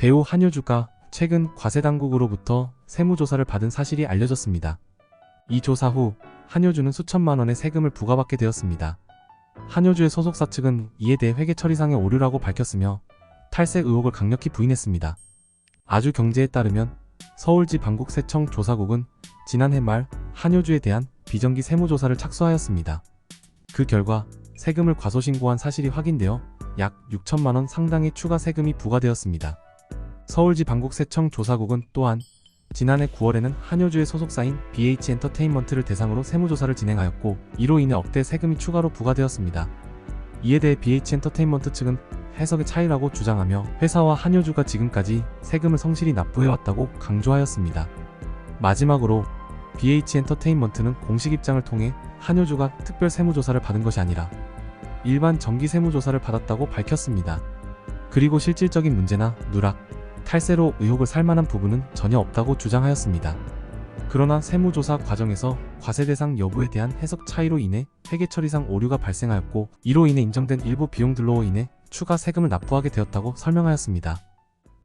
배우 한효주가 최근 과세당국으로부터 세무조사를 받은 사실이 알려졌습니다. 이 조사 후 한효주는 수천만 원의 세금을 부과받게 되었습니다. 한효주의 소속사 측은 이에 대해 회계 처리상의 오류라고 밝혔으며 탈세 의혹을 강력히 부인했습니다. 아주 경제에 따르면 서울지 방국세청 조사국은 지난해 말 한효주에 대한 비정기 세무조사를 착수하였습니다. 그 결과 세금을 과소신고한 사실이 확인되어 약 6천만 원 상당의 추가 세금이 부과되었습니다. 서울지방국세청 조사국은 또한 지난해 9월에는 한효주의 소속사인 BH 엔터테인먼트를 대상으로 세무조사를 진행하였고 이로 인해 억대 세금이 추가로 부과되었습니다. 이에 대해 BH 엔터테인먼트 측은 해석의 차이라고 주장하며 회사와 한효주가 지금까지 세금을 성실히 납부해왔다고 강조하였습니다. 마지막으로 BH 엔터테인먼트는 공식 입장을 통해 한효주가 특별 세무조사를 받은 것이 아니라 일반 정기 세무조사를 받았다고 밝혔습니다. 그리고 실질적인 문제나 누락, 탈세로 의혹을 살 만한 부분은 전혀 없다고 주장하였습니다. 그러나 세무조사 과정에서 과세 대상 여부에 대한 해석 차이로 인해 회계 처리상 오류가 발생하였고 이로 인해 인정된 일부 비용들로 인해 추가 세금을 납부하게 되었다고 설명하였습니다.